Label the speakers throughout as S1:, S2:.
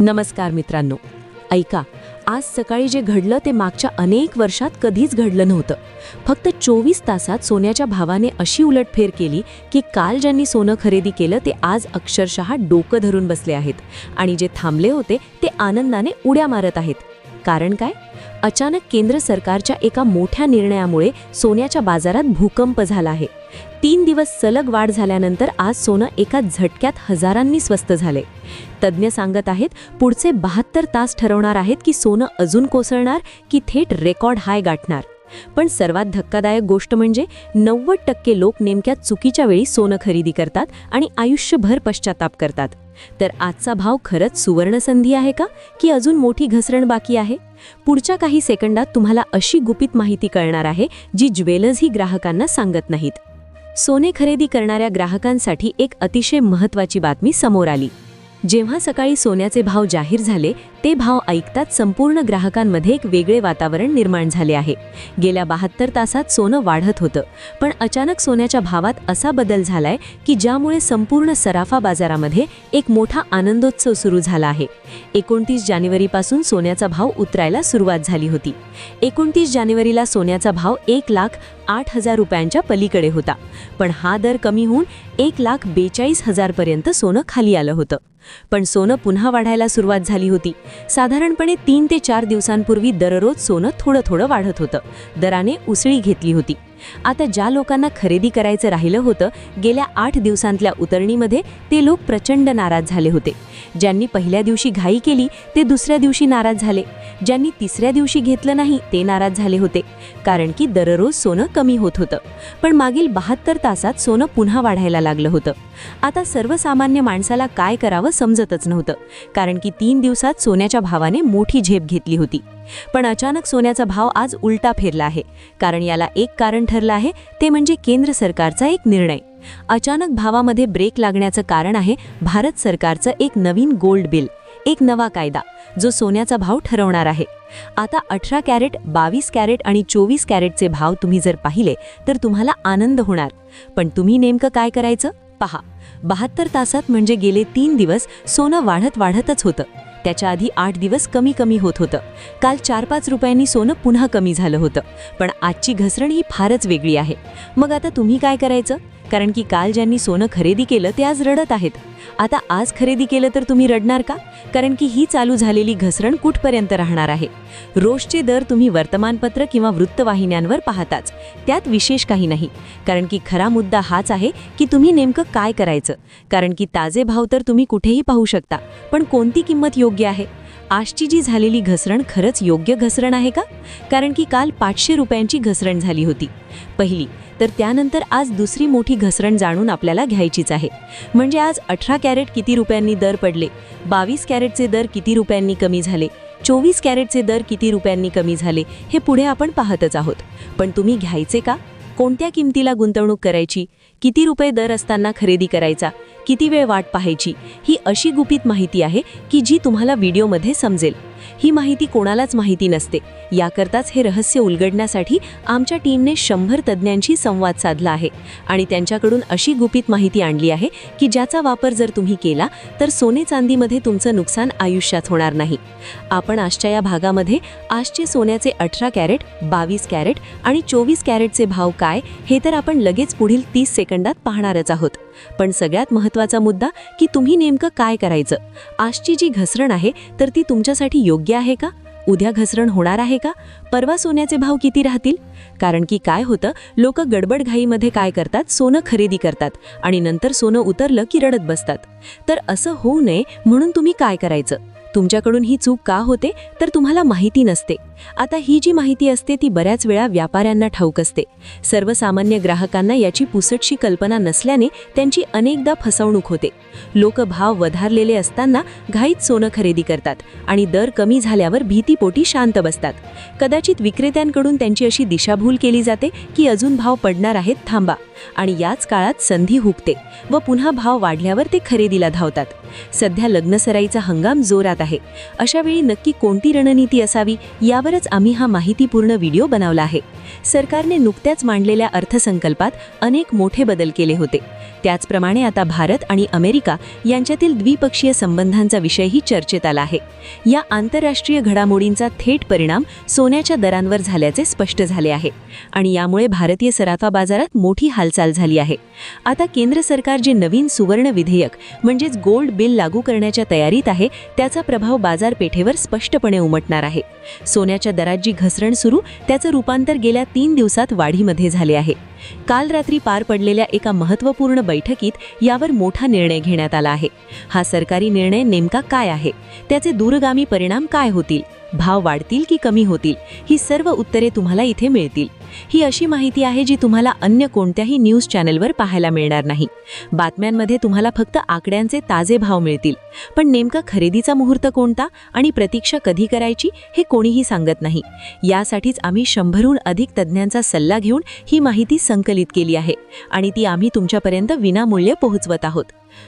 S1: नमस्कार मित्रांनो. ऐका आज सकाळी जे घडलं ते मागच्या अनेक वर्षात कधीच घडलं नव्हतं. फक्त चोवीस तासात सोन्याच्या भावाने अशी उलटफेर केली की काल ज्यांनी सोनं खरेदी केलं ते आज अक्षरशः डोकं धरून बसले आहेत आणि जे थांबले होते ते आनंदाने उड्या मारत आहेत. कारण काय? अचानक केंद्र सरकारच्या एका मोठ्या निर्णयामुळे सोन्याच्या बाजारात भूकंप झाला आहे. तीन दिवस सलग वाढ झाल्यानंतर आज सोनं एका झटक्यात हजारांनी स्वस्त झाले. तज्ज्ञ सांगत आहेत पुढचे बहात्तर तास ठरवणार आहेत की सोनं अजून कोसळणार की थेट रेकॉर्ड हाय गाठणार. पण सर्वात धक्कादायक गोष्ट म्हणजे नव्वद टक्के लोक नेमक्या चुकीच्या वेळी सोनं खरेदी करतात आणि आयुष्यभर पश्चाताप करतात. तर आजचा भाव खरंच सुवर्णसंधी आहे का? की अजून मोठी घसरण बाकी आहे? पुढच्या काही सेकंदात तुम्हाला अशी गुपित माहिती कळणार आहे जी ज्वेलर्सही ग्राहकांना सांगत नाहीत. सोने खरेदी करणाऱ्या ग्राहकांसाठी एक अतिशय महत्त्वाची बातमी समोर आली. जेव्हा सकाळी सोन्याचे भाव जाहीर झाले ते भाव ऐकताच संपूर्ण ग्राहकांमध्ये एक वेगळे वातावरण निर्माण झाले आहे. गेल्या बहात्तर तासात सोनं वाढत होतं. पण अचानक सोन्याच्या भावात असा बदल झालाय की ज्यामुळे संपूर्ण सराफा बाजारामध्ये एक मोठा आनंदोत्सव सुरू झाला आहे. एकोणतीस जानेवारीपासून सोन्याचा भाव उतरायला सुरुवात झाली होती. एकोणतीस जानेवारीला सोन्याचा भाव एक लाख आठ हजार रुपयांच्या पलीकडे होता. पण हा दर कमी होऊन एक लाख बेचाळीस हजारपर्यंत सोनं खाली आलं होतं. पण सोनं पुन्हा वाढायला सुरुवात झाली होती. साधारणपणे तीन ते चार दिवसांपूर्वी दररोज सोनं थोडं थोडं वाढत होतं. दराने उसळी घेतली होती. आता ज्या लोकांना खरेदी करायचं राहिलं होतं गेल्या आठ दिवसांतल्या उतरणीमध्ये ते लोक प्रचंड नाराज झाले होते. ज्यांनी पहिल्या दिवशी घाई केली ते दुसऱ्या दिवशी नाराज झाले. ज्यांनी तिसऱ्या दिवशी घेतलं नाही ते नाराज झाले होते. कारण की दररोज सोनं कमी होत होतं. पण मागील बहात्तर तासात सोनं पुन्हा वाढायला लागलं होतं. आता सर्वसामान्य माणसाला काय करावं समजतच नव्हतं. कारण की तीन दिवसात सोन्याच्या भावाने मोठी झेप घेतली होती. पण अचानक सोन्याचा भाव आज उलटा फिरला आहे. कारण याला एक कारण ठरलं आहे ते म्हणजे केंद्र सरकारचा एक निर्णय. अचानक भावामध्ये ब्रेक लागण्याचं कारण आहे भारत सरकारचं एक नवीन गोल्ड बिल एक नवा कायदा जो सोन्याचा भाव ठरवणार आहे. आता अठरा कॅरेट बावीस कॅरेट आणि चोवीस कॅरेटचे भाव तुम्ही जर पाहिले तर तुम्हाला आनंद होणार. पण तुम्ही नेमकं काय करायचं? पहा. बहात्तर तासात म्हणजे गेले तीन दिवस सोनं वाढत वाढतच होतं. त्याच्या आधी आठ दिवस कमी कमी होत होतं. काल चार पाच रुपयांनी सोनं पुन्हा कमी झालं होतं. पण आजची घसरण ही फारच वेगळी आहे. मग आता तुम्ही काय करायचं? कारण की काल ज्यांनी सोनं खरेदी केलं ते आज रडत आहेत. आता आज खरेदी केलं तर तुम्ही रडणार का? कारण की ही चालू झालेली घसरण कुठपर्यंत राहणार आहे? रोजचे दर तुम्ही वर्तमानपत्र किंवा वृत्तवाहिन्यांवर पाहताच. त्यात विशेष काही नाही. कारण की खरा मुद्दा हाच आहे की तुम्ही नेमकं काय करायचं? कारण की ताजे भाव तर तुम्ही कुठेही पाहू शकता. पण कोणती किंमत योग्य आहे? आजची जी झालेली घसरण खरंच योग्य घसरण आहे का? कारण की काल पाचशे रुपयांची घसरण झाली होती. पहिली तर त्यानंतर आज दुसरी मोठी घसरण जाणून आपल्याला घ्यायचीच आहे. म्हणजे आज अठरा कॅरेट किती रुपयांनी दर पडले? बावीस कॅरेटचे दर किती रुपयांनी कमी झाले? चोवीस कॅरेटचे दर किती रुपयांनी कमी झाले? हे पुढे आपण पाहतच आहोत. पण तुम्ही घ्यायचे का? कोणत्या किमतीला गुंतवणूक करायची? किती रुपये दर असताना खरेदी करायचा किती वेळ वाट पाहायची ही अशी गुपित माहिती आहे की जी तुम्हाला व्हिडिओमध्ये समजेल. ही माहिती कोणालाच माहिती नसते. याकरताच हे रहस्य उलगडण्यासाठी आमच्या टीमने शंभर तज्ज्ञांशी संवाद साधला आहे. आणि त्यांच्याकडून अशी गुपित माहिती आणली आहे की ज्याचा वापर जर तुम्ही केला तर सोने चांदीमध्ये तुमचं नुकसान आयुष्यात होणार नाही. आपण आजच्या या भागामध्ये आजचे सोन्याचे अठरा कॅरेट बावीस कॅरेट आणि चोवीस कॅरेटचे भाव काय हे तर आपण लगेच पुढील तीस सेकंदात पाहणारच आहोत. पण सगळ्यात महत्त्वाचा मुद्दा की तुम्ही नेमकं काय करायचं? आजची जी घसरण आहे तर ती तुमच्यासाठी योग्य आहे का? उद्या घसरण होणार आहे का? परवा सोन्याचे भाव किती राहतील? कारण की काय होतं लोक गडबडघाईमध्ये काय करतात? सोनं खरेदी करतात आणि नंतर सोनं उतरलं की रडत बसतात. तर असं होऊ नये म्हणून तुम्ही काय करायचं? तुमच्याकडून ही चूक का होते? तर तुम्हाला माहिती नसते. आता ही जी माहिती असते ती बऱ्याच वेळा व्यापाऱ्यांना ठाऊक असते. सर्वसामान्य ग्राहकांना याची पुसटशी कल्पना नसल्याने त्यांची अनेकदा फसवणूक होते. लोक भाव वधारलेले असताना घाईत सोनं खरेदी करतात आणि दर कमी झाल्यावर भीतीपोटी शांत बसतात. कदाचित विक्रेत्यांकडून त्यांची अशी दिशाभूल केली जाते की अजून भाव पडणार आहेत थांबा. आणि याच काळात संधी हुकते व पुन्हा भाव वाढल्यावर ते खरेदीला धावतात. सध्या लग्नसराईचा हंगाम जोरात आहे. अशावेळी नक्की कोणती रणनीती असावी यावर यावरच आम्ही हा माहितीपूर्ण व्हिडिओ बनवला आहे. सरकारने नुकत्याच मांडलेल्या अर्थसंकल्पात अनेक मोठे बदल केले होते. त्याचप्रमाणे आता भारत आणि अमेरिका यांच्यातील द्विपक्षीय संबंधांचा विषयही चर्चेत आला आहे. या आंतरराष्ट्रीय घडामोडींचा थेट परिणाम सोन्याच्या दरांवर झाल्याचे स्पष्ट झाले आहे. आणि यामुळे भारतीय सराफा बाजारात मोठी हालचाल झाली आहे. आता केंद्र सरकार जे नवीन सुवर्ण विधेयक म्हणजेच गोल्ड बिल लागू करण्याच्या तयारीत आहे त्याचा प्रभाव बाजारपेठेवर स्पष्टपणे उमटणार आहे. सोन्याच्या दरात जी घसरण सुरू त्याचं रूपांतर गेल्या तीन दिवसात वाढीमध्ये झाले आहे. काल रात्री पार पडलेल्या एका महत्त्वपूर्ण बैठकीत यावर मोठा निर्णय घेण्यात आला आहे. हा सरकारी निर्णय नेमका काय आहे? त्याचे दूरगामी परिणाम काय होतील? भाव वाढतील की कमी होतील? ही सर्व उत्तरे तुम्हाला इथे मिळतील. ही अशी माहिती आहे जी तुम्हाला अन्य कोणत्याही न्यूज चॅनलवर पाहायला मिळणार नाही. बातम्यांमध्ये तुम्हाला फक्त आकड्यांचे ताजे भाव मिळतील. पण नेमका खरेदीचा मुहूर्त कोणता आणि प्रतीक्षा कधी करायची हे कोणीही सांगत नाही. यासाठीच आम्ही शंभरहून अधिक तज्ज्ञांचा सल्ला घेऊन ही माहिती संकलित केली आहे आणि ती आम्ही तुमच्यापर्यंत विनामूल्य पोहोचवत आहोत.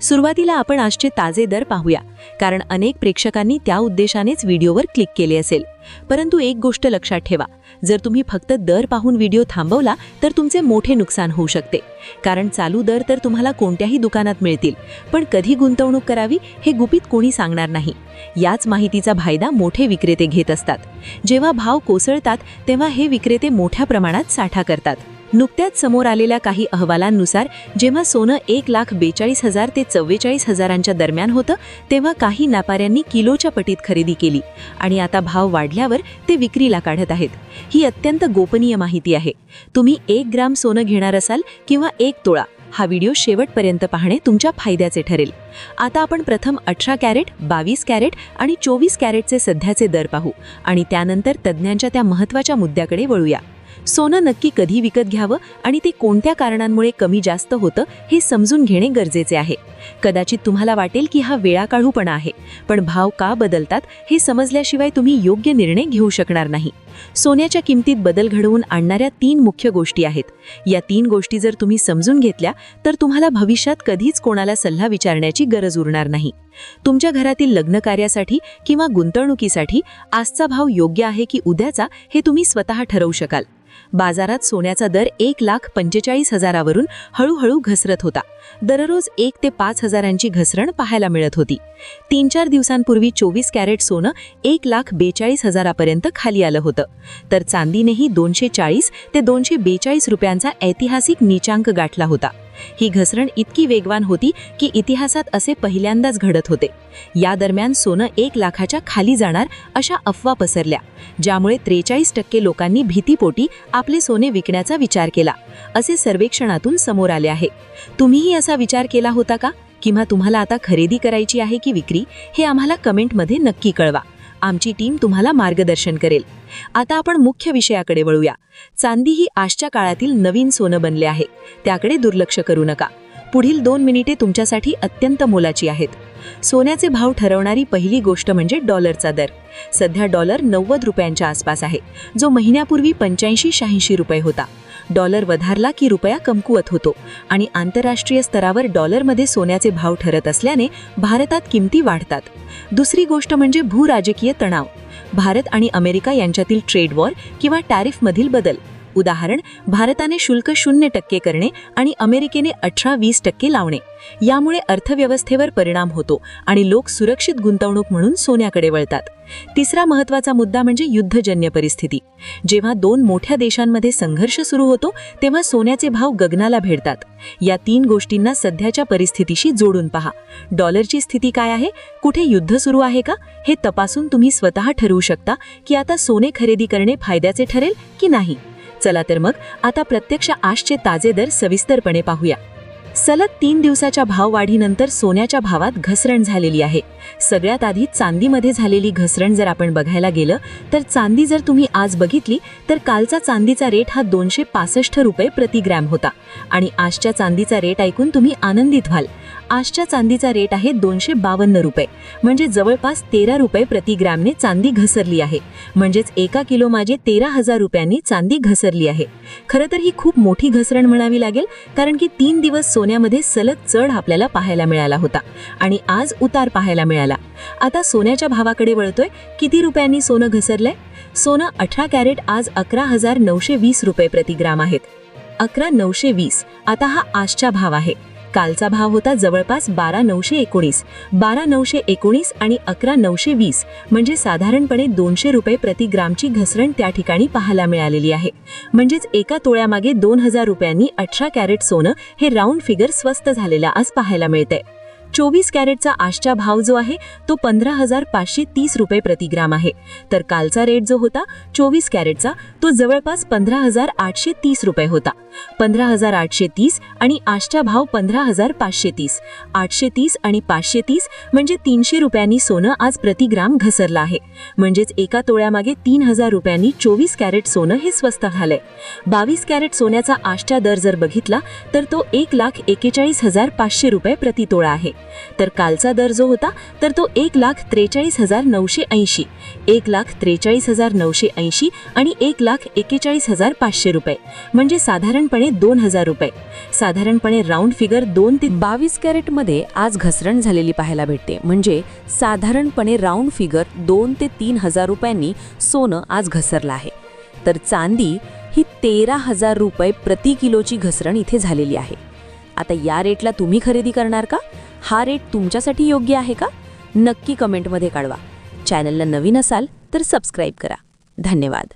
S1: सुरुवातीला आपण आजचे ताजे दर पाहूया कारण अनेक प्रेक्षकांनी त्या उद्देशानेच व्हिडिओवर क्लिक केले असेल. परंतु एक गोष्ट लक्षात ठेवा. जर तुम्ही फक्त दर पाहून व्हिडिओ थांबवला तर तुमचे मोठे नुकसान होऊ शकते. कारण चालू दर तर तुम्हाला कोणत्याही दुकानात मिळतील पण कधी गुंतवणूक करावी हे गुपित कोणी सांगणार नाही. याच माहितीचा फायदा मोठे विक्रेते घेत असतात. जेव्हा भाव कोसळतात तेव्हा हे विक्रेते मोठ्या प्रमाणात साठा करतात. नुकत्याच समोर आलेल्या काही अहवालांनुसार जेव्हा सोनं एक लाख बेचाळीस हजार ते चव्वेचाळीस हजारांच्या दरम्यान होतं तेव्हा काही व्यापाऱ्यांनी किलोच्या पटीत खरेदी केली आणि आता भाव वाढल्यावर ते विक्रीला काढत आहेत. ही अत्यंत गोपनीय माहिती आहे. तुम्ही एक ग्राम सोनं घेणार असाल किंवा एक तोळा हा व्हिडिओ शेवटपर्यंत पाहणे तुमच्या फायद्याचे ठरेल. आता आपण प्रथम अठरा कॅरेट बावीस कॅरेट आणि चोवीस कॅरेटचे सध्याचे दर पाहू आणि त्यानंतर तज्ज्ञांच्या त्या महत्त्वाच्या मुद्द्याकडे वळूया. सोनं नक्की कधी विकत घ्यावं आणि ते कोणत्या कारणांमुळे कमी जास्त होतं हे समजून घेणे गरजेचे आहे. कदाचित तुम्हाला वाटेल की हा वेळाकाढूपणा आहे पण भाव का बदलतात हे समजल्याशिवाय तुम्ही योग्य निर्णय घेऊ शकणार नाही. सोन्याच्या किमतीत बदल घडवून आणणाऱ्या तीन मुख्य गोष्टी आहेत. या तीन गोष्टी जर तुम्ही समजून घेतल्या तर तुम्हाला भविष्यात कधीच कोणाला सल्ला विचारण्याची गरज उरणार नाही. तुमच्या घरातील लग्न कार्यासाठी किंवा गुंतवणुकीसाठी आजचा भाव योग्य आहे की उद्याचा हे तुम्ही स्वतः ठरवू शकाल. बाजारात सोन्याचा दर एक लाख पंचेचाळीस हजारावरून हळूहळू घसरत होता. दररोज एक ते पाच हजारांची घसरण पाहायला मिळत होती. तीन चार दिवसांपूर्वी चोवीस कॅरेट सोनं एक लाख बेचाळीस हजारापर्यंत खाली आलं होतं. तर चांदीनेही दोनशे चाळीस ते दोनशे बेचाळीस रुपयांचा ऐतिहासिक नीचांक गाठला होता. ही घसरण इतकी वेगवान होती की इतिहासात असे पहिल्यांदाच घडत होते. या दरम्यान सोनं एक लाखाच्या खाली जाणार अशा अफवा पसरल्या ज्यामुळे त्रेचाळीस टक्के लोकांनी भीतीपोटी आपले सोने विकण्याचा विचार केला. असे सर्वेक्षणातून समोर आले आहे. तुम्हीही असा विचार केला होता का? किंवा तुम्हाला आता खरेदी करायची आहे की विक्री? हे आम्हाला कमेंटमध्ये नक्की कळवा. आमची टीम तुम्हाला मार्गदर्शन करेल. आता आपण मुख्य विषयाकडे वळूया. चांदी ही आजच्या काळातील नवीन सोनं बनले आहे. त्याकडे दुर्लक्ष करू नका. पुढील दोन मिनिटे तुमच्यासाठी अत्यंत मोलाची आहेत. सोन्याचे भाव ठरवणारी पहिली गोष्ट म्हणजे डॉलरचा दर. सध्या डॉलर नव्वद रुपयांच्या आसपास आहे जो महिन्यापूर्वी पंच्याऐंशी शहाऐंशी रुपये होता. डॉलर वधारला की रुपया कमकुवत होतो आणि आंतरराष्ट्रीय स्तरावर डॉलरमध्ये सोन्याचे भाव ठरत असल्याने भारतात किमती वाढतात. दुसरी गोष्ट म्हणजे भूराजकीय तणाव. भारत आणि अमेरिका यांच्यातील ट्रेड वॉर किंवा टॅरिफमधील बदल. उदाहरण भारताने शुल्क शून्य टक्के करणे आणि अमेरिकेने अठरा वीस टक्के लावणे. यामुळे अर्थव्यवस्थेवर परिणाम होतो आणि लोक सुरक्षित गुंतवणूक म्हणून सोन्याकडे वळतात. तिसरा महत्त्वाचा मुद्दा म्हणजे युद्धजन्य परिस्थिती. जेव्हा दोन मोठ्या देशांमध्ये संघर्ष सुरू होतो तेव्हा सोन्याचे भाव गगनाला भेडतात या तीन गोष्टींना सध्याच्या परिस्थितीशी जोडून पहा. डॉलरची स्थिती काय आहे? कुठे युद्ध सुरू आहे का? हे तपासून तुम्ही स्वतः ठरवू शकता की आता सोने खरेदी करणे फायद्याचे ठरेल की नाही. चला तर मग आता प्रत्यक्ष आशचे ताजे दर सविस्तरपणे पाहूया. सलग तीन दिवसाच्या भाववाढीनंतर सोन्याच्या भावात घसरण झालेली आहे. सगळ्यात आधी चांदीमध्ये झालेली घसरण जर आपण बघायला गेलं तर चांदी जर तुम्ही आज बघितली तर कालचा चांदीचा रेट हा दोनशे पासष्ट रुपये प्रति ग्रॅम होता. आणि आजच्या चांदीचा रेट ऐकून तुम्ही आनंदित व्हाल. आजच्या चांदीचा रेट आहे दोनशे बावन्न रुपये. म्हणजे जवळपास तेरा रुपये प्रति ग्रॅमने चांदी घसरली आहे. म्हणजेच एका किलो माझे तेरा हजार रुपयांनी चांदी घसरली आहे. खरं तर ही खूप मोठी घसरण म्हणावी लागेल कारण की तीन दिवस सोन्यामध्ये सलग चढ आपल्याला पाहायला मिळाला होता आणि आज उतार पाहायला मिळाला. आता सोन्याच्या भावाकडे वळतोय किती रुपयांनी सोनं घसरलंय? सोनं अठरा कॅरेट आज अकरा हजार नऊशे वीस रुपये प्रति ग्राम आहेत. अकरा नऊशे वीस आता हा आजचा भाव आहे. कालचा भाव होता जवळपास बारा नऊशे एकोणीस. बारा नऊशे एकोणीस आणि अकरा नऊशे वीस. म्हणजे साधारणपणे दोनशे रुपये प्रति ग्रामची घसरण त्या ठिकाणी पाहायला मिळालेली आहे. म्हणजेच एका तोळ्यामागे दोन हजार रुपयांनी अठरा कॅरेट सोनं हे राऊंड फिगर स्वस्त झालेला आज पाहायला मिळते चोवीस कॅरेटचा आजचा भाव जो आहे तो पंधरा हजार पाचशे तीस रुपये प्रतिग्राम आहे. तर कालचा रेट जो होता चोवीस कॅरेटचा तो जवळपास पंधरा हजार आठशे तीस रुपये होता. पंधरा हजार आठशे तीस आणि आजचा भाव पंधरा हजार पाचशे तीस. आठशे तीस आणि पाचशे तीस म्हणजे तीनशे रुपयांनी सोनं आज प्रतिग्राम घसरलं आहे. म्हणजेच एका तोळ्यामागे तीन हजार रुपयांनी चोवीस कॅरेट सोनं हे स्वस्त झालंय. बावीस कॅरेट सोन्याचा आजचा दर जर बघितला तर तो एक लाख एकेचाळीस हजार पाचशे रुपये प्रति तोळा आहे. तर कालचा दर जो होता तर तो एक लाख त्रेचाळीस हजार नऊशे ऐंशी. एक लाख त्रेचाळीस हजार नऊशे ऐंशी आणि एक लाख एकेचाळीस हजार पाचशे रुपये. म्हणजे साधारणपणे दोन हजार रुपये. साधारणपणे राऊंड फिगर दोन ते
S2: बावीस कॅरेटमध्ये आज घसरण झालेली पाहायला भेटते. म्हणजे साधारणपणे राऊंड फिगर दोन ते तीन हजार रुपयांनी सोनं आज घसरलं आहे. तर चांदी ही तेरा हजार रुपये प्रति किलोची घसरण इथे झालेली आहे. आता या रेटला तुम्ही खरेदी करणार का? हा रेट तुमच्यासाठी योग्य आहे का? नक्की कमेंटमध्ये कळवा. चॅनलला नवीन असाल तर सबस्क्राईब करा. धन्यवाद.